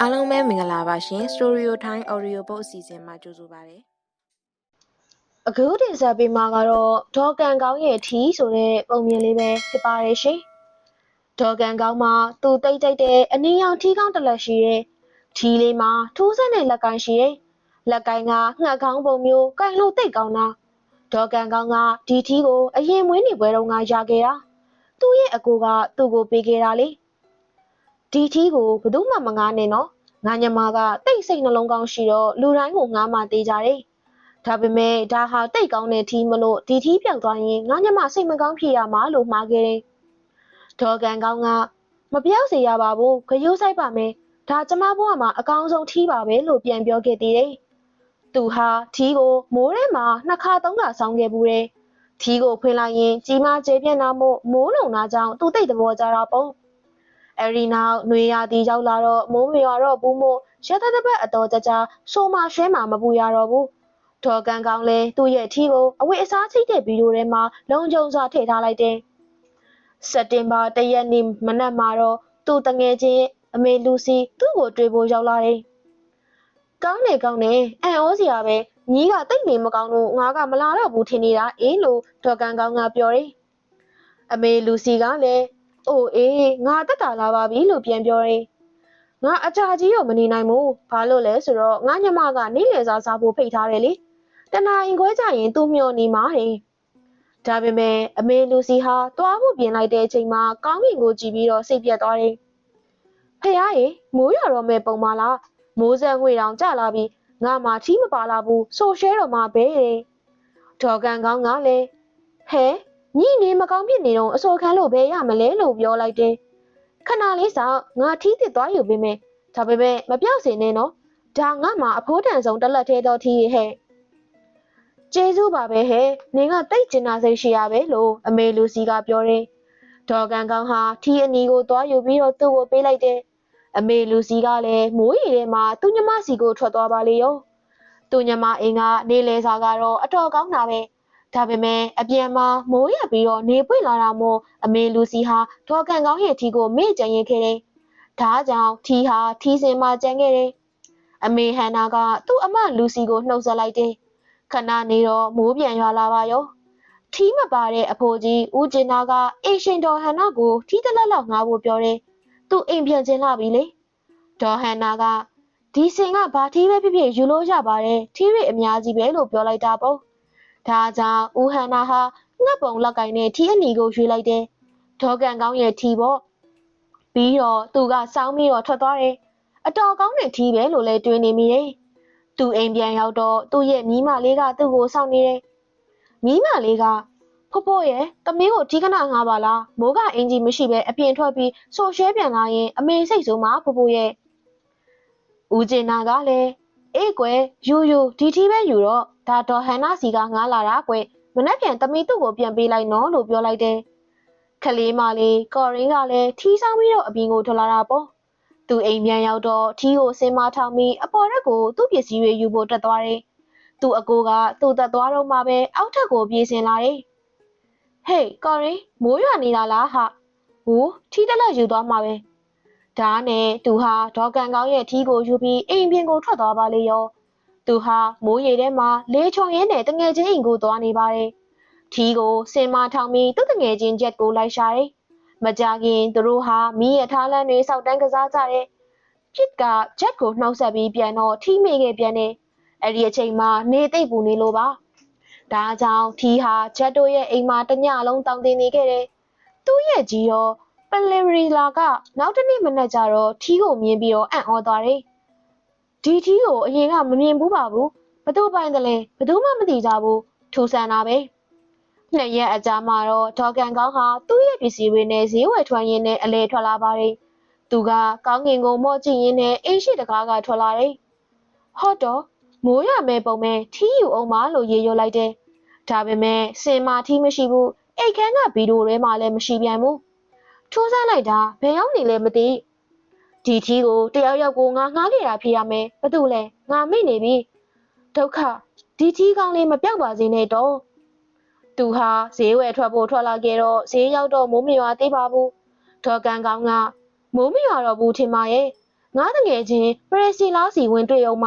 အားလုံးပဲမင်္ဂလာပါရှင် Story Time Audio Book အစီအစဉ်မှာကြိုဆိုပါရစေအခုတင်ဆက်ပေးမှာကတော့ဒေါ်ကန်ကောင်းရဲ့ထီဆိုတဲ့ပုံမြင်လေးပဲဖြစ်ပါတယ်ရှင်။ဒေါ်ကန်ကောင်းမှာသူတိတ်ကြိုက်တဲ့အနည်းရောင်ထီကောင်းတစ်လက်ရှိရဲ့ထီလေးမှာထိုးစက်နဲ့လက်ကိုင်းရှိရဲ့လက်ကိုင်းကငှက်ကောင်းပုံမျိုးကိုင်လို့တိတ်ကောင်းတာဒေါ်ကန်ကောင်းကဒီထီကိုအရင်မွေးနေပွဲတုန်းကရခဲ့တာသူ့ရဲ့အကိုကသူ့ကိုပေးခဲ့တာလေ ဒီထီကိုဘယ်သူမှမငားနဲ့နော်ငါညမကတိတ်စိတ်နှလုံးကောင်းရှိတော့လူတိုင်းကိုငားမှသေးကြတယ်ဒါပေမဲ့ဒါဟာတိတ်ကောင်းတဲ့ထီးမလို့ဒီထီးပြောက်သွားရင်ငါညမစိတ်မကောင်းဖြစ်ရမှာလို့မှားခဲ့တယ်။ဒေါ်ကန်ကောင်းကမပြောက်စေရပါဘူးခရိုးဆိုင်ပါမယ်။ဒါကျမဘဝမှာအကောင်းဆုံးထီးပါပဲလို့ပြန်ပြောခဲ့သေးတယ်။သူဟာထီးကိုမိုးထဲမှာနှစ်ခါသုံးခါဆောင်းခဲ့ဘူးတယ်။ထီးကိုဖွင့်လိုက်ရင်ကြီးမားကျယ်ပြန့်တာမို့မိုးလုံတာကြောင့်သူတိတ်သဘောကြတာပေါ့။ အဲဒီနောက်ຫນွေရာသီရောက်လာတော့မိုးမရွာတော့ဘူးမို့ရသတပတ်အတော်ကြကြဆိုမှရွှဲမှမပူရတော့ဘူး။ဒေါ်ကန်ကောင်းလဲသူ့ရဲ့ထီးကိုအဝတ်အစားချိတ်တဲ့ဗီဒီယိုထဲမှာလုံခြုံစွာထည့်ထားလိုက်တယ်။စက်တင်ဘာ၁ရက်နေ့မနက်မှာတော့သူ့တငယ်ချင်းအမေလူစီသူ့ကိုတွေ့ဖို့ရောက်လာတယ်။ကောင်းတယ်ကောင်းတယ်အန်ဩစရာပဲညီးကတိတ်နေမကောင်းလို့ငါကမလာတော့ဘူးထင်နေတာအေးလို့ဒေါ်ကန်ကောင်းကပြောတယ်။အမေလူစီကလည်း အိုးအေးငါတက်တာလာပါပြီလို့ပြန်ပြောတယ်။ငါအကြာကြီးတော့မနေနိုင်ဘူး။ဘာလို့လဲဆိုတော့ငါညမကနေ့လယ်စာစားဖို့ဖိတ်ထားတယ်လေ။တနာရင်ခွဲကြရင်သူ့မျောနေမှာတယ်။ဒါပေမဲ့အမေလူစီဟာသွားဖို့ပြင်လိုက်တဲ့အချိန်မှာကောင်းကင်ကိုကြည့်ပြီးတော့စိတ်ပြတ်သွားတယ်။ဖះရေမိုးရွာတော့မဲ့ပုံမလား။မိုးဆက်ငွေတောင်ကြလာပြီးငါမှထီးမပါလာဘူးဆိုရှဲတော့မှပဲတဲ့။ဒေါ်ကန်ကောင်းကလည်းဟဲ ညီနေမကောင်းဖြစ်နေတော့အစောခန်းလို့ပဲရမလဲလို့ပြောလိုက်တယ်။ခဏလေးစောင့်ငါထီးသစ်သွားယူပေးမယ်။ဒါပေမဲ့မပြောက်စင်နဲ့နော်။ဒါငါမှအဖိုးတန်ဆုံးတစ်လက်သေးတော့ထီးရဲ့ဟဲ့။ကျေးဇူးပါပဲဟဲ့နင်ကတိတ်ကျင်နာစိတ်ရှိရပဲလို့အမေလူစီကပြောတယ်။ဒေါ်ကန်ကောင်းဟာထီးအနီကိုသွားယူပြီးတော့သူ့ကိုပေးလိုက်တယ်။အမေလူစီကလည်းမိုးရီထဲမှာသူ့ညမစီကိုထွက်သွားပါလေရော။သူ့ညမအိမ်ကနေလေစာကတော့အတော်ကောင်းတာပဲ။ ဒါပေမဲ့အပြန်မှာမိုးရပြီးတော့နေပွင့်လာတာမို့အမေလူစီဟာဒေါ်ကန်ကောင်းရဲ့ထီကိုမေ့ကြံရင်ခဲ့တယ်။ဒါကြောင့်ထီဟာထီစင်မှာကြံခဲ့တယ်။အမေဟန်နာကသူ့အမလူစီကိုနှုတ်ဆက်လိုက်တယ်။ခဏနေတော့မိုးပြန်ရွာလာပါရော။ထီမပါတဲ့အဖိုးကြီးဦးကျင်နာကအေရှင်တော်ဟန်နာကိုထီတလက်လောက်ငားဖို့ပြောတယ်။သူအိမ်ပြန်ချင်းလာပြီလေ။ဒေါ်ဟန်နာကဒီစင်ကဘာထီးပဲဖြစ်ဖြစ်ယူလို့ရပါတယ်။ထီးတွေအများကြီးပဲလို့ပြောလိုက်တာပေါ့။ ဒါကြောင့်ဦးဟန်နာဟာငှက်ပုံလက်ကင်နဲ့ထီးအနီကိုရွေးလိုက်တယ်။ဒေါ်ကန်ကောင်းရဲ့ထီပေါ့။ပြီးတော့သူကစောင်းပြီးတော့ထွက်သွားတယ်။အတော်ကောင်းတဲ့ထီးပဲလို့လည်းတွေးနေမိတယ်။သူအိမ်ပြန်ရောက်တော့သူ့ရဲ့မိမလေးကသူ့ကိုစောင့်နေတယ်။မိမလေးကဖေဖေရဲ့တမီးကိုဒီကနငါပါလားမိုးကအင်ဂျီမရှိပဲအပြင်ထွက်ပြီးဆိုရှဲပြန်လာရင်အမေစိတ်ဆိုးမှာဖေဖေရဲ့ဦးကျင်နာကလည်းအေးကွယ်ယူယူဒီထီးပဲယူတော့ ဒါတော့ဟန်နာစီကငားလာတာကွယ်မနှက်ပြန်တမီးသူ့ကိုပြန်ပေးလိုက်နော်လို့ပြောလိုက်တယ်ခလေးမလေးကော်ရင်းကလည်းထီးဆောင်ပြီးတော့အပြင်ကိုထွက်လာတာပေါ့သူအိမ်ပြန်ရောက်တော့ထီးကိုစင်မထောင်ပြီးအပေါ်ရက်ကိုသူ့ပစ္စည်းတွေယူဖို့တက်သွားတယ်သူ့အကိုကသူ့တက်သွားတော့မှပဲအောက်ထပ်ကိုပြေးစင်လာတယ်ဟေးကော်ရင်းမိုးရွာနေတာလားဟာဟိုထီးတက်လက်ယူသွားမှာပဲဒါနဲ့သူဟာဒေါကန်ကောင်းရဲ့ထီးကိုယူပြီးအိမ်ပြင်ကိုထွက်သွားပါလေရော သူဟာမိုးရေထဲမှာလေးချုံရင်းနဲ့တငယ်ချင်းအိမ်ကိုသွားနေပါတယ်။ထီးကိုစင်မထောင်ပြီးသူ့တငယ်ချင်းချက်ကိုလိုက်ရှာတယ်။မကြခင်သူတို့ဟာမီးရထားလမ်းတွေစောက်တန်းကစားကြတယ်။ဖြစ်ကချက်ကိုနှောက်ဆက်ပြီးပြန်တော့ထီးမိခဲ့ပြန်တယ်။အဲ့ဒီအချိန်မှာနေသိပ်ပူနေလို့ပါ။ဒါကြောင့်ထီးဟာချက်တို့ရဲ့အိမ်မှာတညလုံးတောင်းတင်နေခဲ့တယ်။သူ့ရဲ့ကြီးရောပလီရီလာကနောက်တစ်နေ့မနက်ကျတော့ထီးကိုမြင်ပြီးတော့အံ့ဩသွားတယ်။ ဒီထီးကိုအရင်ကမမြင်ဘူးပါဘူးဘသူပိုင်တယ်လဲဘသူမှမသိကြဘူးထူဆန်တာပဲနှစ်ရက်အကြာမှာတော့ဒေါ်ကန်ကောင်းဟာသူ့ရဲ့ပစ္စည်းတွေနဲ့ဈေးဝယ်ထွက်ရင်းနဲ့အလဲထွက်လာပါတယ်သူကကောင်းကင်ကိုမော့ကြည့်ရင်းနဲ့အိမ်ရှိတကားကထွက်လာတယ်ဟော့တော့မိုးရမဲပုံမဲထီးယူအောင်မလို့ရေရွတ်လိုက်တယ်ဒါပေမဲ့စင်မာထီးမရှိဘူးအိတ်ခမ်းကဗီဒီယိုထဲမှာလည်းမရှိပြန်ဘူးထိုးစားလိုက်တာဘယ်ရောက်နေလဲမသိ ဒီထီးကိုတယောက်ယောက်ကိုငါငှားခဲ့တာဖြစ်ရမယ်ဘာလို့လဲငါမိနေပြီဒုက္ခဒီထီးကောင်းလေးမပြောက်ပါစေနဲ့တော့သူဟာဈေးဝယ်ထွက်ဖို့ထွက်လာခဲ့တော့ဈေးရောက်တော့မိုးမရွာသေးပါဘူးဒေါ်ကန်ကောင်းကမိုးမရွာတော့ဘူးထင်ပါရဲ့ငါတငယ်ချင်းပရက်စီလာစီဝင်တွေ့အောင်မ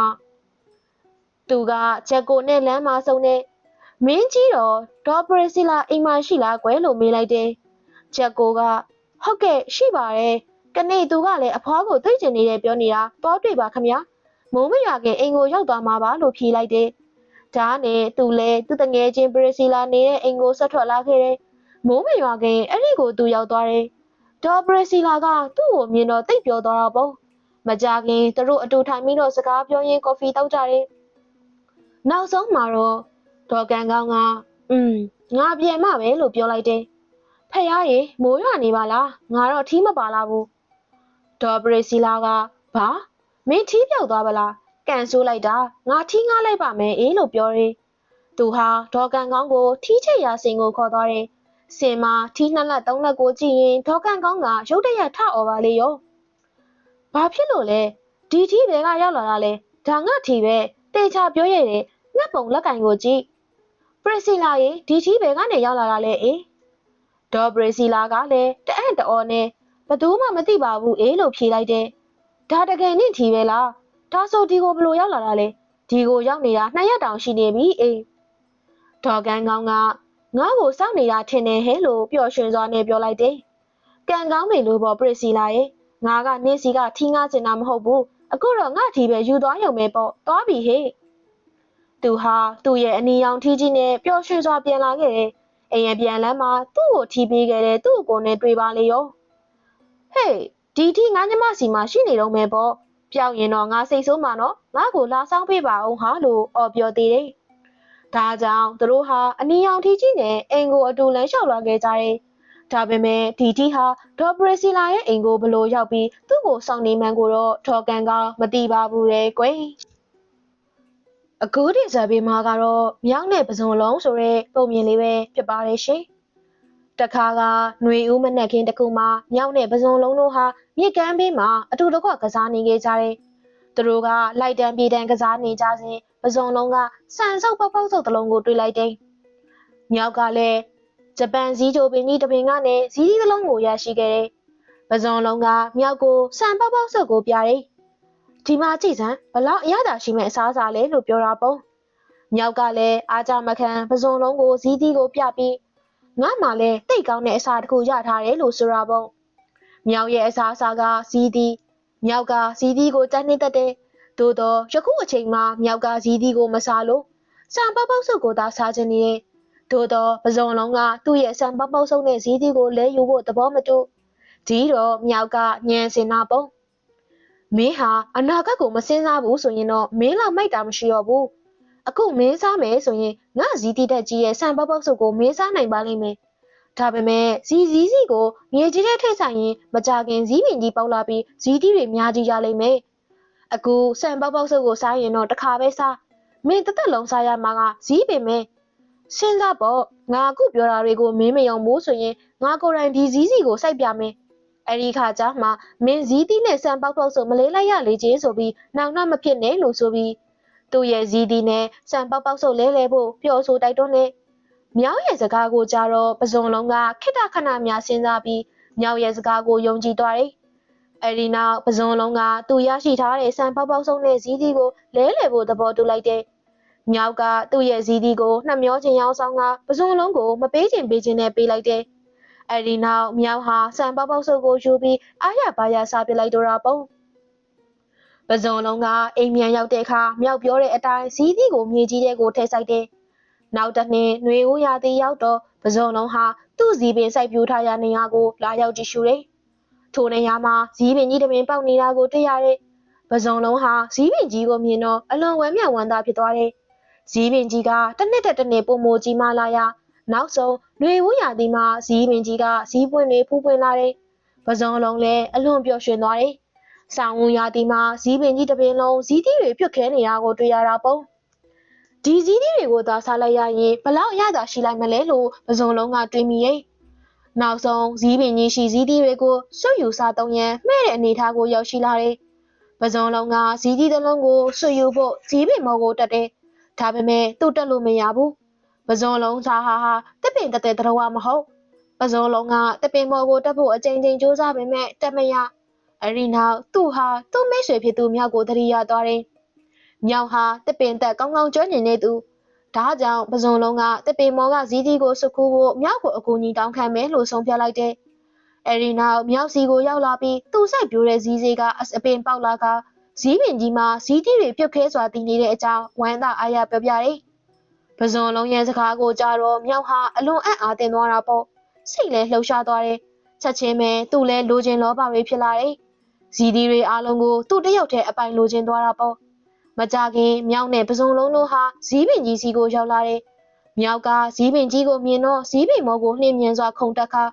သူကချက်ကိုနဲ့လမ်းမှာဆုံးနေမင်းကြီးတော့ဒေါ်ပရက်စီလာအိမ်မှာရှိလားကွယ်လို့မေးလိုက်တယ်ချက်ကိုကဟုတ်ကဲ့ရှိပါတယ် ကနေ့သူကလည်းအဖွားကိုသိကျင်နေတယ်ပြောနေတာတော့တွေ့ပါခမညာမိုးမရွာခင်အိမ်ကိုရောက်သွားမှာပါလို့ဖြေလိုက်တယ်ဒါနဲ့သူလည်းသူတငယ်ချင်းပရက်စီလာနေတဲ့အိမ်ကိုဆက်ထွက်လာခဲ့တယ်မိုးမရွာခင်အဲ့ဒီကိုသူရောက်သွားတယ်ဒေါ်ပရက်စီလာကသူ့ကိုမြင်တော့တိတ်ပြောသွားတာပေါ့မကြခင်သူတို့အတူထိုင်ပြီးတော့စကားပြောရင်းကော်ဖီတောက်ကြတယ်နောက်ဆုံးမှာတော့ဒေါ်ကန်ကောင်းကอืมငါပြန်မှပဲလို့ပြောလိုက်တယ်ဖះရေမိုးရွာနေပါလားငါတော့ထီးမပါလာဘူး ဒေါ်ပရက်စီလာကဘာမင်းထီးပြောက်သွားပါလားကန်ဆိုးလိုက်တာငါထီးငားလိုက်ပါမယ်အေးလို့ပြောတယ်သူဟာဒေါ်ကန်ကောင်းကိုထီးချစ်ရာစင်ကိုခေါ်သွားတယ်စင်မာထီးနှစ်လက်သုံးလက်ကိုကြည့်ရင်ဒေါကန်ကောင်းကရုတ်တရက်ထអော်ပါလေရော။ဘာဖြစ်လို့လဲဒီထီးဘယ်ကရောက်လာတာလဲဒါငါထီပဲတေချာပြောရတယ်ငှက်ပုံလက်ကင်ကိုကြည့်ပရစီလာရေဒီထီးဘယ်ကနေရောက်လာတာလဲအေးဒေါ်ပရစီလာကလည်းတအံ့တအော်နဲ့ ဘသူမှမသိပါဘူးအေးလို့ဖြေလိုက်တယ်။ဒါတကယ်နင့်ထီပဲလားဒါဆိုဒီကိုဘလို့ရောက်လာတာလဲဒီကိုရောက်နေတာနှစ်ရက်တောင်ရှိနေပြီအေးဒေါ်ကန်ကောင်းကငါ့ကိုစောင့်နေတာထင်တယ်ဟဲ့လို့ပျော်ရွှင်စွာနဲ့ပြောလိုက်တယ်။ကံကောင်းနေလို့ပေါ့ပရစီလာရဲ့ငါကနေ့စီကထီးငါကျင်တာမဟုတ်ဘူးအခုတော့ငါထီပဲယူသွားရုံပဲပေါ့သွားပြီဟဲ့။သူဟာသူ့ရဲ့အနီရောင်ထီးကြီးနဲ့ပျော်ရွှင်စွာပြန်လာခဲ့တယ်။အိမ်ရပြန်လမ်းမှာသူ့ကိုထီပေးခဲ့တယ်သူ့ကိုနဲ့တွေ့ပါလေရော။ ဟေးဒီထီးငါညမစီမှာရှိနေတော့မယ်ပေါ့။ပြောက်ရင်တော့ငါစိတ်ဆိုးမှာနော်ငါ့ကိုလာဆောင်ပေးပါအောင်ဟာလို့အော်ပြောသေးတယ်။ဒါကြောင့်သူတို့ဟာအနီရောင်ထီကြီးနဲ့အိမ်ကိုအတူလမ်းလျှောက်လာခဲ့ကြတယ်။ဒါပေမဲ့ဒီတီဟာဒေါ်ပရစီလာရဲ့အိမ်ကိုဘလို့ရောက်ပြီးသူ့ကိုစောင့်နေမှန်းကိုတော့ထော်ကန်ကမသိပါဘူးလေကွယ်။အခုဒီဇာဘေမာကတော့မြောက်နဲ့ပဇွန်လုံးဆိုတဲ့ပုံမြင်လေးပဲဖြစ်ပါတယ်ရှင်။ တခါကຫນွေဦးမနက်ခင်းတစ်ခုမှာမြောက်နဲ့ပဇွန်လုံးတို့ဟာမြစ်ကမ်းဘေးမှာအတူတကွကစားနေခဲ့ကြတယ်။သူတို့ကလိုက်တန်းပြေးတန်းကစားနေကြစဉ်ပဇွန်လုံးကဆန်ဆုပ်ပေါက်ပေါက်ဆုပ်တစ်လုံးကိုတွေးလိုက်တယ်။မြောက်ကလည်းဂျပန်ဇီးချိုပင်ကြီးတစ်ပင်ကနဲ့ဇီးကြီးတစ်လုံးကိုရရှိခဲ့တယ်။ပဇွန်လုံးကမြောက်ကိုဆန်ပေါက်ပေါက်ဆုပ်ကိုပြတယ်။ဒီမှာကြည့်စမ်းဘလောက်အရသာရှိမဲ့အစားအစာလဲလို့ပြောတာပေါ့။မြောက်ကလည်းအားကြမခံပဇွန်လုံးကိုဇီးကြီးကိုပြပြီး ငါမှလည်းတိတ်ကောင်းတဲ့အစာတစ်ခုရထားတယ်လို့ဆိုတာပေါ့။မြောက်ရဲ့အစားအစာကဇီးကြီးမြောက်ကဇီးကြီးကိုတန်းနေတတ်တယ်။သို့တော့ယခုအချိန်မှာမြောက်ကဇီးဒီကိုမစားလို့စံပေါက်ပေါက်စုပ်ကိုသာစားခြင်းနဲ့သို့တော့ပဇွန်လုံးကသူ့ရဲ့စံပေါက်ပေါက်စုပ်နဲ့ဇီးဒီကိုလဲယူဖို့သဘောမတူဒီတော့မြောက်ကညံစင်နာပုံမင်းဟာအနာဂတ်ကိုမစင်စားဘူးဆိုရင်တော့မင်းလောက်မိုက်တာမရှိတော့ဘူး အခုမင်းစားမယ်ဆိုရင်ငါဇီးတီတက်ကြီးရဲ့စံပေါက်ပေါက်စုပ်ကိုမင်းစားနိုင်ပါလိမ့်မယ်ဒါပေမဲ့ဇီးဇီးစီကိုမြေကြီးထဲထိတ်ဆိုင်ရင်မကြခင်ဇီးပင်ကြီးပေါက်လာပြီးဇီးတီတွေများကြီးရလိမ့်မယ်အခုဆန်ပေါက်ပေါက်စုပ်ကိုစားရင်တော့တစ်ခါပဲစားမင်းတစ်သက်လုံးစားရမှာကဇီးပင်ပဲစဉ်းစားပေါ့ငါအခုပြောတာတွေကိုမင်းမယုံဘူးဆိုရင်ငါကိုယ်တိုင်ဒီဇီးစီကိုစိုက်ပြမယ်အဲ့ဒီခါကျမှမင်းဇီးတီးနဲ့ဆန်ပေါက်ပေါက်စုပ်မလေးလိုက်ရလေချင်းဆိုပြီးနောက်နောက်မဖြစ်နဲ့လို့ဆိုပြီး သူ့ရဲ့ဇီးတီးနဲ့ဆန်ပေါက်ပေါက်စုပ်လဲလဲဖို့ပြောဆိုတိုက်တွန်းနေမြောက်ရဲ့စကားကိုကြတော့ပဇွန်လုံးကခိတ္တခဏများစဉ်းစားပြီးမြောက်ရဲ့စကားကိုယုံကြည်သွားတယ်အဲဒီနောက်ပဇွန်လုံးကသူရရှိထားတဲ့ဆန်ပေါက်ပေါက်ဆုံးတဲ့ဇီးသီးကိုလဲလှယ်ဖို့သဘောတူလိုက်တဲ့မြောက်ကသူ့ရဲ့ဇီးသီးကိုနှမျောခြင်းရောက်ဆောင်ကပဇွန်လုံးကိုမပေးခြင်းပေးခြင်းနဲ့ပေးလိုက်တဲ့အဲဒီနောက်မြောက်ဟာဆန်ပေါက်ပေါက်ဆုပ်ကိုယူပြီးအားရပါရစားပြလိုက်တော့တာပေါ့ ပဇွန်လုံးကအိမ်မြန်ရောက်တဲ့အခါမြောက်ပြောတဲ့အတိုင်းဇီးသီးကိုမြေကြီးထဲကိုထည့်ဆိုင်တဲ့နောက်တစ်နှစ်ຫນွေဦးရာသီရောက်တော့ပဇွန်လုံးဟာသူ့ဇီးပင်စိုက်ပျိုးထားရနေရာကိုလာရောက်ကြည့်ရှုတယ်ထိုနေရာမှာဇီးပင်ကြီးတစ်ပင်ပေါက်နေတာကိုတွေ့ရတဲ့ပဇွန်လုံးဟာဇီးပင်ကြီးကိုမြင်တော့အလွန်ဝမ်းမြောက်ဝမ်းသာဖြစ်သွားတယ်။ဇီးပင်ကြီးကတစ်နှစ်တက်တစ်နှစ်ပုံမိုကြီးမာလာရာနောက်ဆုံးຫນွေဝူးရာသီမှာဇီးပင်ကြီးကဇီးပွင့်တွေဖူးပွင့်လာတယ်။ပဇွန်လုံးလည်းအလွန်ပျော်ရွှင်သွားတယ်။ ဆောင်းဝူးရာသီမှာဇီးပင်ကြီးတစ်ပင်လုံးဇီးသီးတွေပြုတ်ခဲနေတာကိုတွေ့ရတာပေါ့။ဒီဇီးသီးတွေကိုသာစားလိုက်ရရင်ဘလောက်ရတာရှိလိုက်မလဲလို့ပဇွန်လုံးကတွေးမိရဲ့။နောက်ဆုံးဇီးပင်ကြီးရှိဇီးသီးတွေကိုဆွတ်ယူစားသုံးရန်မှဲ့တဲ့အနေထားကိုရောက်ရှိလာတယ်။ပဇွန်လုံးကဇီးသီးတစ်လုံးကိုဆွတ်ယူဖို့ဇီးပင်မော်ကိုတက်တယ်။ဒါပေမဲ့သူ့တက်လို့မရဘူး။ပဇွန်လုံးစားဟာဟာတစ်ပင်တက်တဲ့တရဝမဟုတ်။ပဇွန်လုံးကတစ်ပင်မော်ကိုတက်ဖို့အကြိမ်ကြိမ်စူးစမ်းပေမဲ့တက်မရ။ အဲဒီနောက်သူ့ဟာသူ့မိတ်ဆွေဖြစ်သူမြောက်ကိုတတိယသွားတယ်။မြောက်ဟာတစ်ပင်သက်ကောင်းကောင်းကျွမ်းကျင်နေသူဒါကြောင့်ပဇွန်လုံးကတစ်ပင်မော်ကဇီးတီကိုစုခုဖို့မြောက်ကိုအကူအညီတောင်းခံမယ်လို့ဆုံးဖြတ်လိုက်တယ်။အဲဒီနောက်မြောက်စီကိုရောက်လာပြီးသူ့စိုက်ပြိုးတဲ့ဇီးစေးကအပင်ပေါက်လာကဇီးပင်ကြီးမှာဇီးတီတွေပြုတ်ခဲစွာတည်နေတဲ့အကြောင်းဝမ်းသာအားရပြောပြတယ်။ပဇွန်လုံးရဲ့စကားကိုကြားတော့မြောက်ဟာအလွန်အံ့အားသင့်သွားတာပေါ့။စိတ်လည်းလှုပ်ရှားသွားတယ်။ချက်ချင်းပဲသူ့လည်းလိုချင်လောဘတွေဖြစ်လာတယ်။ ဇီဒီတွေအားလုံးကိုသူ့တယောက်တည်းအပိုင်လိုချင်သွားတာပေါ့။မကြခင်မြောက်နဲ့ပစုံလုံးတို့ဟာဇီးပင်ကြီးစီကိုရောက်လာတယ်။မြောက်ကဇီးပင်ကြီးကိုမြင်တော့ဇီးပင်မောကိုနှင်းမြန်စွာခုန်တက်ခါ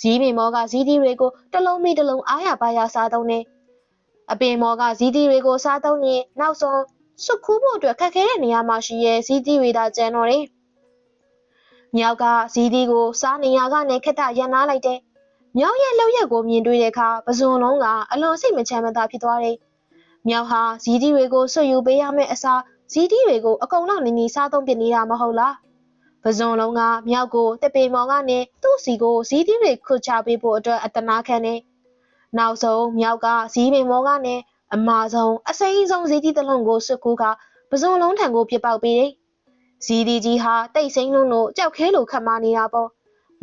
ဇီးပင်မောကဇီးဒီတွေကိုတလုံးမိတလုံးအားရပါရစားသုံးနေ။အပင်မောကဇီးဒီတွေကိုစားသုံးရင်နောက်ဆုံးစုခူးဖို့အတွက်ခက်ခဲတဲ့နေရာမှာရှိရဲ့ဇီးဒီတွေသာကျန်တော့တယ်။မြောက်ကဇီးဒီကိုစားနေရကနေခက်တာရန်နာလိုက်တယ်။ မြောက်ရဲ့လောက်ရက်ကိုမြင်တွေ့တဲ့အခါပဇွန်လုံးကအလွန်စိတ်မချမ်းမသာဖြစ်သွားတယ်။မြောက်ဟာဇီးဒီတွေကိုဆွတ်ယူပေးရမယ့်အစားဇီးဒီတွေကိုအကုန်လုံးနေနေစားသုံးပြနေတာမဟုတ်လား။ပဇွန်လုံးကမြောက်ကိုတပေမော်ကနေသူ့စီကိုဇီးဒီတွေခွတ်ချပေးဖို့အတွက်အတနာခံနေ။နောက်ဆုံးမြောက်ကဇီးပင်မော်ကနေအမာဆုံးအစိမ်းဆုံးဇီးဒီတစ်လုံးကိုဆွတ်ကူးကပဇွန်လုံးထံကိုပြစ်ပေါက်ပေးတယ်။ဇီးဒီကြီးဟာတိတ်ဆိမ့်လုံးလို့ကြောက်ခဲလို့ခတ်မနေတာပေါ့။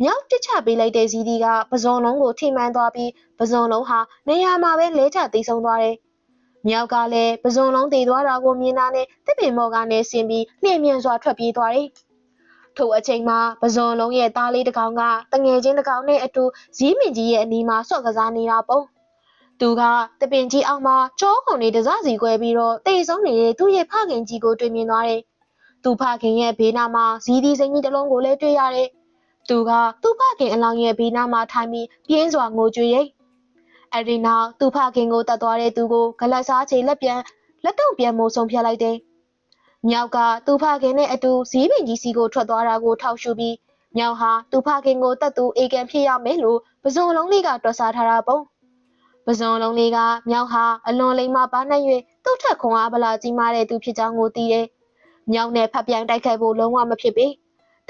မြောက်တစ်ချပေးလိုက်တဲ့ဇီးဒီကပဇွန်လုံးကိုထိမှန်သွားပြီးပဇွန်လုံးဟာနေရာမှာပဲလဲကျသိဆုံးသွားတယ်။မြောက်ကလည်းပဇွန်လုံးတည်သွားတာကိုမြင်တာနဲ့တစ်ပင်မော်ကနေဆင်းပြီးလျင်မြန်စွာထွက်ပြေးသွားတယ်။ထိုအချိန်မှာပဇွန်လုံးရဲ့သားလေးတစ်ကောင်ကတငယ်ချင်းတစ်ကောင်နဲ့အတူဇီးမင်ကြီးရဲ့အနီးမှာဆော့ကစားနေတာပေါ့။သူကတပင်ကြီးအောက်မှာကြောခုံနေတစစီကွဲပြီးတော့တိတ်ဆုံးနေတဲ့သူ့ရဲ့ဖခင်ကြီးကိုတွေ့မြင်သွားတယ်။သူဖခင်ရဲ့ဘေးနားမှာဇီးဒီစိန်ကြီးတစ်လုံးကိုလည်းတွေ့ရတယ်။ သူကသူ့ဖခင်အလောင်းရဲ့ဘေးနားမှာထိုင်ပြီးပြင်းစွာငိုကြွေရိတ်။အဲဒီနောက်သူ့ဖခင်ကိုတတ်သွားတဲ့သူကိုဂလက်စားချေလက်ပြန်လက်တော့ပြန်မို့ဆုံးဖြတ်လိုက်တယ်။မြောက်ကသူ့ဖခင်နဲ့အတူဇီးပင်ကြီးစီကိုထွက်သွားတာကိုထောက်ရှုပြီးမြောက်ဟာသူ့ဖခင်ကိုတတ်သူအေကန်ဖြစ်ရမယ်လို့ပဇွန်လုံးလေးကတွက်ဆထားတာပေါ့။ပဇွန်လုံးလေးကမြောက်ဟာအလွန်လိမ္မာပါနိုင်၍သူ့ထက်ခွန်အားဗလာကြီးမားတဲ့သူဖြစ်ကြောင်းကိုသိတယ်။မြောက်နဲ့ဖပ်ပြိုင်တိုက်ခိုက်ဖို့လုံးဝမဖြစ်ပေ။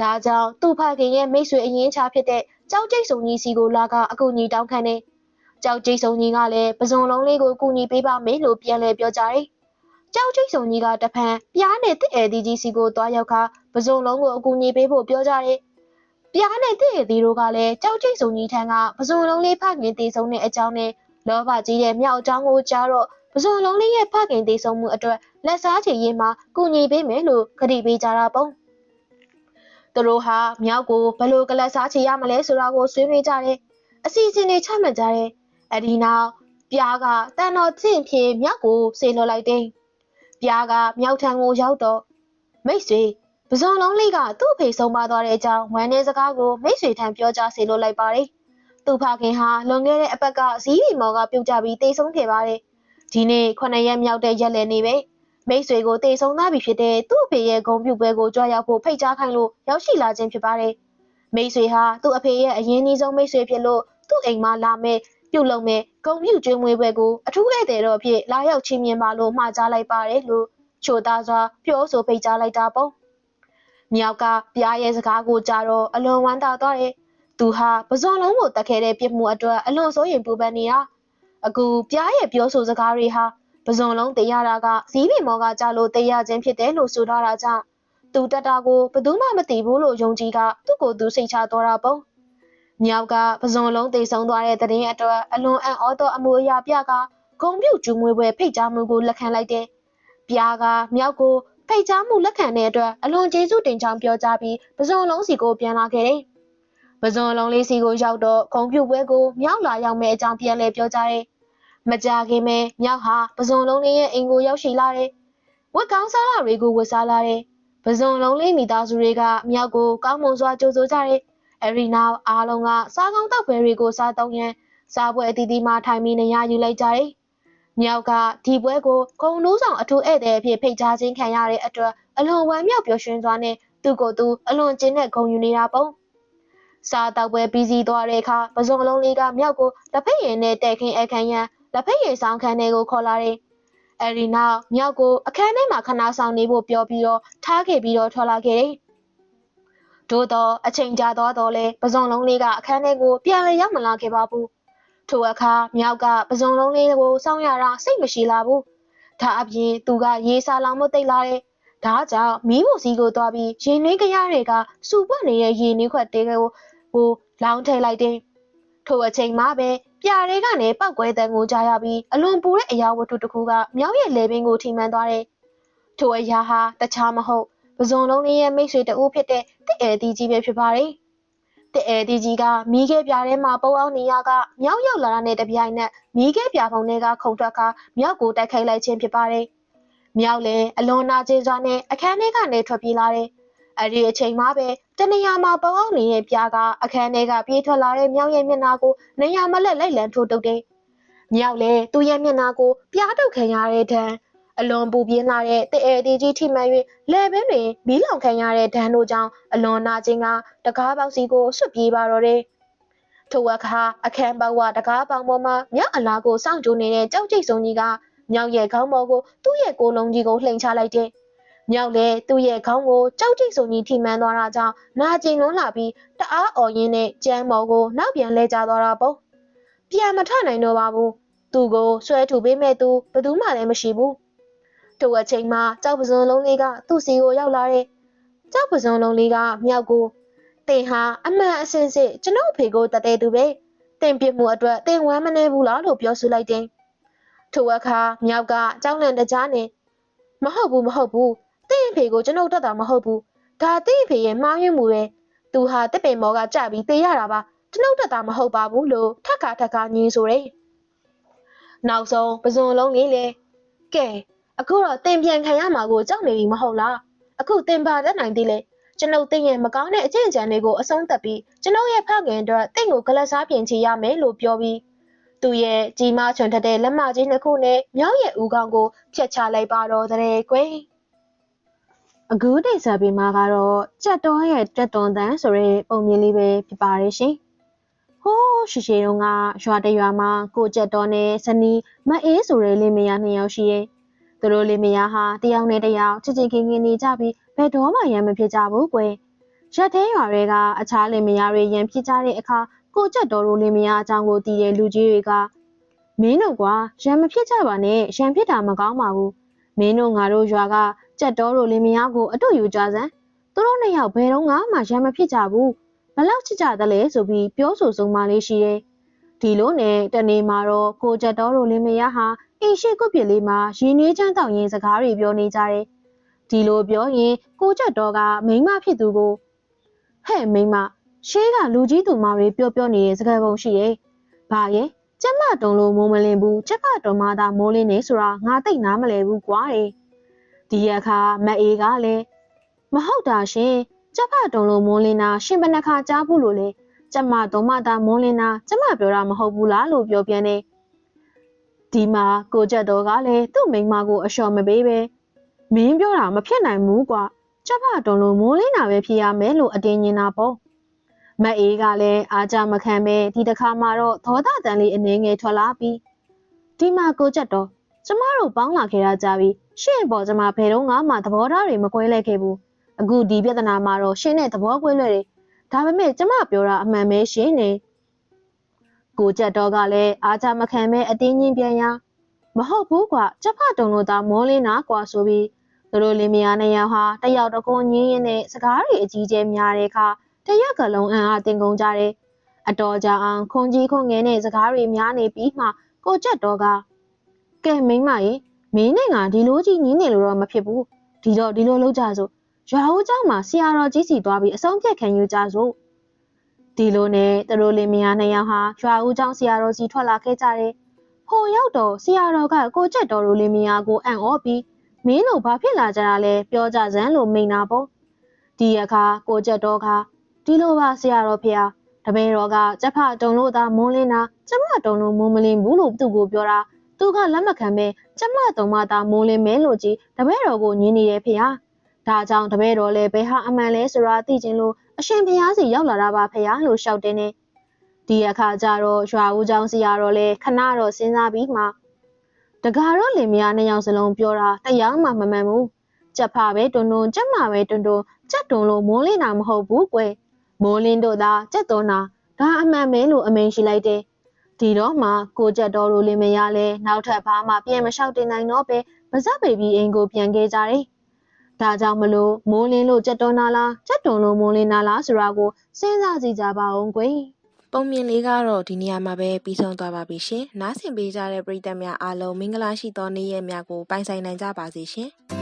ဒါကြောင့်သူ့ဖခင်ရဲ့မိတ်ဆွေအရင်ချဖြစ်တဲ့ကြောက်ကြိတ်စုံကြီးစီကိုလာကအကူအညီတောင်းခံတယ်။ကြောက်ကြိတ်စုံကြီးကလည်းပဇွန်လုံးလေးကိုကူညီပေးပါမယ်လို့ပြန်လည်ပြောကြားတယ်။ကြောက်ကြိတ်စုံကြီးကတဖန်ပြားနဲ့တစ်အဲဒီကြီးစီကိုတွားရောက်ခါပဇွန်လုံးကိုအကူအညီပေးဖို့ပြောကြတယ်။ပြားနဲ့တစ်အဲဒီတို့ကလည်းကြောက်ကြိတ်စုံကြီးထံကပဇွန်လုံးလေးဖခင်တည်ဆုံးတဲ့အကြောင်းနဲ့လောဘကြီးတဲ့မြောက်အကြောင်းကိုကြားတော့ပဇွန်လုံးလေးရဲ့ဖခင်တည်ဆုံးမှုအတွက်လက်စားချေရင်မှာကူညီပေးမယ်လို့ကတိပေးကြတာပေါ့။ သူတို့ဟာမြောက်ကိုဘယ်လိုကလတ်စားချေရမလဲဆိုတာကိုဆွေးနွေးကြတယ်။အစီအစဉ်တွေချမှတ်ကြတယ်။အဲဒီနောက်ပြားကတန်တော်ချင်းဖြင့်မြောက်ကိုဆေလွှတ်လိုက်တယ်။ပြားကမြောက်ထံကိုရောက်တော့မိတ်ဆွေပဇွန်လုံးလေးကသူ့ဖေဆုံးပါသွားတဲ့အကြောင်းဝမ်းနည်းစကားကိုမိတ်ဆွေထံပြောကြားဆေလွှတ်လိုက်ပါတယ်။သူ့ဖခင်ဟာလွန်ခဲ့တဲ့အပတ်ကဇီးရီမော်ကပြုတ်ကြပြီးတိတ်ဆုံးခဲ့ပါတယ်။ဒီနေ့ခုနှစ်ရက်မြောက်တဲ့ရက်လည်နေပဲ မိတ်ဆွေကိုတိတ်ဆုံးသားပြီဖြစ်တဲ့သူ့အဖေရဲ့ဂုံပြုတ်ပွဲကိုကြွားရောက်ဖို့ဖိတ်ကြားခိုင်းလို့ရောက်ရှိလာခြင်းဖြစ်ပါတယ်။မိတ်ဆွေဟာသူ့အဖေရဲ့အရင်ကြီးဆုံးမိတ်ဆွေဖြစ်လို့သူ့အိမ်မှာလာမဲ့ပြုတ်လုံးမဲ့ဂုံပြုတ်ကျွေးမွေးပွဲကိုအထူးဧည့်သည်တော်ဖြစ်လာရောက်ချင်းမြင်ပါလို့မှာကြားလိုက်ပါတယ်လို့ချိုသားစွာပြောဆိုဖိတ်ကြားလိုက်တာပေါ့။မြောက်ကပြားရဲ့စကားကိုကြားတော့အလွန်ဝမ်းသာသွားတယ်။သူဟာပဇွန်လုံးကိုတက်ခဲ့တဲ့ပြစ်မှုအတွက်အလွန်စိုးရိမ်ပူပန်နေတာ။အခုပြားရဲ့ပြောဆိုစကားတွေဟာ ပဇွန်လုံးတရားတာကဇီးပင်မောကကြလို့တရားခြင်းဖြစ်တယ်လို့ဆိုထားတာကြောင့်သူတက်တာကိုဘယ်သူမှမသိဘူးလို့ယုံကြည်ကသူ့ကိုယ်သူစိတ်ချသွားတာပေါ့။မြောက်ကပဇွန်လုံးတိတ်ဆုံးသွားတဲ့တရင်အတွက်အလွန်အံ့ဩသောအမှုအရာပြကဂုံပြုတ်ကျူးမွေးပွဲဖိတ်ကြားမှုကိုလက်ခံလိုက်တယ်။ပြားကမြောက်ကိုဖိတ်ကြားမှုလက်ခံတဲ့အတွက်အလွန်ကျေးဇူးတင်ကြောင်းပြောကြားပြီးပဇွန်လုံးစီကိုပြန်လာခဲ့တယ်။ပဇွန်လုံးလေးစီကိုရောက်တော့ဂုံပြုတ်ပွဲကိုမြောက်လာရောက်မဲ့အကြောင်းပြန်လဲပြောကြားတယ်။ မကြခင်ပဲမြောက်ဟာပဇွန်လုံးလေးရဲ့အိမ်ကိုရောက်ရှိလာတယ်။ဝက်ကောင်းစားလာတွေကိုဝတ်စားလာတယ်။ပဇွန်လုံးလေးမိသားစုတွေကမြောက်ကိုကောင်းမွန်စွာကြိုဆိုကြတယ်။အဲဒီနောက်အားလုံးကစားကောင်းတောက်ပွဲတွေကိုစားသုံးရန်စားပွဲအသီးသီးမှထိုင်ပြီးနေရယူလိုက်ကြတယ်။မြောက်ကဒီပွဲကိုဂုံနိုးဆောင်အထူးဧည့်သည်အဖြစ်ဖိတ်ကြားခြင်းခံရတဲ့အတွက်အလွန်ဝမ်းမြောက်ပျော်ရွှင်စွာနဲ့သူ့ကိုယ်သူအလွန်ကျဉ်တဲ့ဂုံယူနေတာပေါ့။စားတောက်ပွဲပြီးစီးသွားတဲ့အခါပဇွန်လုံးလေးကမြောက်ကိုလက်ဖက်ရည်နဲ့တဲ့ခင်းအခမ်းရန် လက်ဖက်ရည်ဆောင်ခန်းတွေကိုခေါ်လာတယ်။အဲဒီနောက်မြောက်ကိုအခန်းထဲမှာခဏဆောင်နေဖို့ပြောပြီးတော့ထားခဲ့ပြီးတော့ထွက်လာခဲ့တယ်။သို့တော့အချိန်ကြာသွားတော့လဲပဇွန်လုံးလေးကအခန်းထဲကိုပြန်လည်ရောက်မလာခဲ့ပါဘူး။ထထိုအခါမြောက်ကပစုံလုံးလေးကိုစောင်းရတာစိတ်မရှိလာဘူးဒါအပြင်သူကရေစာလောင်မသိပ်လာတဲ့ဒါကြောင့်မီးမိုစီကိုသွားပြီးရင်နှွေးကြရတွေကစူပွက်နေတဲ့ရေနှွေးခွက်တဲကိုကိုလောင်းထည့်လိုက်တယ် ထိုအချိန်မှပဲပြားတွေကနေပောက်ကွဲတဲ့ကိုကြားရပြီးအလွန်ပူတဲ့အရာဝတ္ထုတစ်ခုကမြောက်ရဲ့လေပင်ကိုထိမှန်သွားတယ်ထိုအရာဟာတခြားမဟုတ်ပစုံလုံးလေးရဲ့မိတ်ဆွေတဦးဖြစ်တဲ့တစ်အဲတီကြီးပဲဖြစ်ပါတယ်တဲ့အဲဒီကြီးကမီးခဲပြားထဲမှာပုံအောင်နေရကမြောက်ရောက်လာတာနဲ့တပြိုင်နက်မီးခဲပြားပုံတွေကခုန်ထွက်ခါမြောက်ကိုတိုက်ခိုက်လိုက်ခြင်းဖြစ်ပါတယ်။မြောက်လည်းအလွန်နာကျင်စွာနဲ့အခန်းထဲကနေထွက်ပြေးလာတယ်။ အဲဒီအချိန်မှပဲတနေရာမှာပုံအောင်နေတဲ့ပြားကအခန်းထဲကပြေးထွက်လာတဲ့မြောက်ရဲ့မျက်နှာကိုနေရာမလက်လိုက်လံထိုးတုပ်တယ်။မြောက်လည်းသူ့ရဲ့မျက်နှာကိုပြားတုပ်ခံရတဲ့ဒဏ်အလွန်ပူပြင်းလာတဲ့တဲ့အဲဒီကြီးထိမှန်၍လဲပင်တွင်မီးလောင်ခံရတဲ့ဒဏ်တို့ကြောင့်အလွန်နာကျင်ကတကားပေါက်စီကိုဆွတ်ပြေးပါတော့တယ်။ထိုအခါအခန်းပေါက်ဝတကားပေါင်ပေါ်မှာမြောက်အလားကိုစောင့်ကြိုနေတဲ့ကြောက်ကြိတ်စုံကြီးကမြောက်ရဲ့ခေါင်းပေါ်ကိုသူ့ရဲ့ကိုယ်လုံးကြီးကိုလှိမ်ချလိုက်တယ်။ မြောက်လည်းသူ့ရဲ့ခေါင်းကိုကြောက်ကြိတ်စုံကြီးထိမှန်သွားတာကြောင့်နာကျင်လွန်းလာပြီးတအားအော်ရင်းနဲ့ကြမ်းမော်ကိုနောက်ပြန်လဲကျသွားတာပေါ့။ပြန်မထနိုင်တော့ပါဘူး။သူ့ကိုဆွဲထုတ်ပေးမဲ့သူဘယ်သူမှလည်းမရှိဘူး။ထိုအချိန်မှာကြောက်ပစုံလုံးလေးကသူ့စီကိုရောက်လာတဲ့ကြောက်ပစုံလုံးလေးကမြောက်ကိုတင်ဟာအမှန်အစင်စစ်ကျွန်ုပ်ဖေကိုတတဲ့သူပဲတင်ပြမှုအတွက်တင်ဝမ်းမနေဘူးလားလို့ပြောဆိုလိုက်တယ်ထိုအခါမြောက်ကကြောက်လန့်တကြားနဲ့မဟုတ်ဘူးမဟုတ်ဘူး တင်ဖေကိုကျွန်ုပ်တတ်တာမဟုတ်ဘူးဒါတင်ဖေရဲ့မှားယွင်းမှုပဲသူဟာတစ်ပင်မောကကြပြီးတေးရတာပါကျွန်ုပ်တတ်တာမဟုတ်ပါဘူးလို့ထက်ခါထက်ခါညင်းဆိုတယ်နောက်ဆုံးပစုံလုံးလေးလေကဲအခုတော့တင်ပြန်ခံရမှာကိုကြောက်နေပြီမဟုတ်လားအခုတင်ပါတတ်နိုင်သေးလေကျွန်ုပ်တင်ရဲ့မကောင်းတဲ့အကျင့်ကြံတွေကိုအဆုံးသတ်ပြီးကျွန်ုပ်ရဲ့ဖခင်အတွက်တင့်ကိုကလစားပြင်ချရမယ်လို့ပြောပြီးသူရဲ့ကြီးမားချွန်ထက်တဲ့လက်မကြီးနှစ်ခုနဲ့မြောက်ရဲ့ဦးခေါင်းကိုဖျက်ချလိုက်ပါတော့တဲ့ကွယ် အခုတိတ်ဆက်ပြီးမှကတော့ကြက်တော်ရဲ့တက်တွန်တန်ဆိုတဲ့ပုံမြင်လေးပဲဖြစ်ပါတယ်ရှင်ဟိုးရှိရှိတုန်းကရွာတရွာမှာကိုကြက်တော်နဲ့ဇနီးမအေးဆိုတဲ့လေးမယားနှစ်ယောက်ရှိရဲ့သူတို့လေးမယားဟာတယောက်နဲ့တယောက်ချစ်ချစ်ခင်ခင်နေကြပြီးဘယ်တော့မှရံမဖြစ်ကြဘူးကွယ်ရက်သေးရွာတွေကအခြားလေးမယားတွေရံဖြစ်ကြတဲ့အခါကိုကြက်တော်တို့လေးမယားအကြောင်းကိုသိတဲ့လူကြီးတွေကမင်းတို့ကွာရံမဖြစ်ကြပါနဲ့ရံဖြစ်တာမကောင်းပါဘူးမင်းတို့ငါတို့ရွာက ကြက်တော်တို့လေးမယားကိုအတူယူကြစမ်းသူတို့နှစ်ယောက်ဘယ်တော့မှရံမဖြစ်ကြဘူးဘလောက်ချစ်ကြသလဲဆိုပြီးပြောဆိုဆုံးမလေးရှိတယ်ဒီလိုနဲ့တနေ့မှာတော့ကိုကြက်တော်တို့လေးမယားဟာအိမ်ရှိကုတ်ပြစ်လေးမှာရင်းနှီးချမ်းတောင်ရင်စကားတွေပြောနေကြတယ်ဒီလိုပြောရင်ကိုကြက်တော်ကမိန်းမဖြစ်သူကိုဟဲ့မိန်းမရှေးကလူကြီးသူမတွေပြောပြောနေတဲ့စကားပုံရှိရဲ့။ဘာရဲ့ကျမတုံလို့မိုးမလင်းဘူးကျမတုံမသာမိုးလင်းနေဆိုတာငါတိတ်နားမလဲဘူးကွာတဲ့။ ဒီအခါမအေးကလည်းမဟုတ်တာရှင်ကျမတုံလို့မိုးလင်းတာရှင်ဘယ်နှခါကြားဘူးလို့လဲကျမတုံမသာမိုးလင်းတာကျမပြောတာမဟုတ်ဘူးလားလို့ပြောပြန်တယ်။ဒီမှာကိုကြက်တော်ကလည်းသူ့မိန်းမကိုအလျှော်မပေးပဲမင်းပြောတာမဖြစ်နိုင်ဘူးကွာကျမတုံလို့မိုးလင်းတာပဲဖြစ်ရမယ်လို့အတင်းညင်တာပေါ့မအေးကလည်းအားကြမခံပဲဒီတစ်ခါမှတော့သောတာတန်လေးအနေငယ်ထွက်လာပြီးဒီမှာကိုကြက်တော့ကျမတို့ပေါင်းလာခဲ့တာကြပြီ ရှင့်ပေါ်ကျမဘယ်တော့မှသဘောထားတွေမကွဲလဲခဲ့ဘူးအခုဒီပြဿနာမှာတော့ရှင့်နဲ့သဘောကွဲလွဲတယ်ဒါပေမဲ့ကျမပြောတာအမှန်ပဲရှင့်နေကိုကြက်တော့ကလည်းအားကြမခံပဲအတင်းညင်ပြန်ရမဟုတ်ဘူးကွာကျမတုံလို့သာမောလင်းတာကွာဆိုပြီးသူတို့လင်မယားနှစ်ယောက်ဟာတယောက်တကုန်းညင်းရင်းနဲ့စကားတွေအကြီးကျယ်များတဲ့အခါတရက်ကလုံးအံ့အားတင်ကုန်ကြတယ်။အတော်ကြာအောင်ခွန်ကြီးခွန်ငယ်နဲ့စကားတွေများနေပြီးမှကိုကြက်တော်ကကဲမိမရေ မင်းနဲ့ငါဒီလိုကြီးညင်းနေလို့တော့မဖြစ်ဘူးဒီတော့ဒီလိုလုပ်ကြစို့ရွာဦးကျောင်းမှာဆရာတော်ကြီးစီသွားပြီးအဆုံးဖြတ်ခံယူကြစို့ဒီလိုနဲ့သူတို့လင်မယားနှစ်ယောက်ဟာရွာဦးကျောင်းဆရာတော်စီထွက်လာခဲ့ကြတယ်ဖိုရောက်တော့ဆရာတော်ကကိုကျက်တော်တို့လင်မယားကိုအံ့ဩပြီးမင်းတို့ဘာဖြစ်လာကြတာလဲပြောကြစမ်းလို့မိန်တာပေါ့ဒီအခါကိုကျက်တော်ကဒီလိုပါဆရာတော်ဖေဟာတပည့်တော်ကကျက်ဖတုံလို့သာမုန်းလင်းတာကျမတုံလို့မုန်းမလင်းဘူးလို့သူ့ကိုပြောတာ သူကလက်မခံပဲကျမတုံမသာမုံလင်မဲလို့ကြီးတပည့်တော်ကိုညင်းနေတယ်ဖေဟာဒါကြောင့်တပည့်တော်လည်းဘယ်ဟာအမှန်လဲဆိုတာသိချင်းလို့အရှင်ဖျားစီရောက်လာတာပါဖေဟာလို့ရှောက်တင်းနေဒီအခါကျတော့ရွာဦးကျောင်းစီရတော့လဲခဏတော့စဉ်းစားပြီးမှတကာတော့လင်မယားနှစ်ယောက်စလုံးပြောတာတရားမှမမှန်ဘူးကြက်ဖာပဲတွန်းတွန်းကြက်မပဲတွန်းတွန်းကြက်တွန်းလို့မိုးလင်းတာမဟုတ်ဘူးကွယ်မိုးလင်းတို့သာကြက်သွန်းတာဒါအမှန်ပဲလို့အမိန်ရှိလိုက်တယ် ဒီတော့မှကိုကြက်တော်တို့လင်မယားလဲနောက်ထပ်ဘာမှပြန်မလျှောက်တင်နိုင်တော့ပဲပါဇက်ဘေဘီအိမ်ကိုပြန်ခဲ့ကြတယ်။ဒါကြောင့်မလို့မိုးလင်းလို့ကြက်တော်နာလားကြက်တုံလို့မိုးလင်းနာလားဆိုတာကိုစဉ်းစားကြည့်ကြပါဦးကွယ်။ပုံမြင်လေးကတော့ဒီနေရာမှာပဲပြီးဆုံးသွားပါပြီရှင်။နားဆင်ပေးကြတဲ့ပရိသတ်များအားလုံးမင်္ဂလာရှိသောနေ့ရက်များကိုပိုင်ဆိုင်နိုင်ကြပါစေရှင်။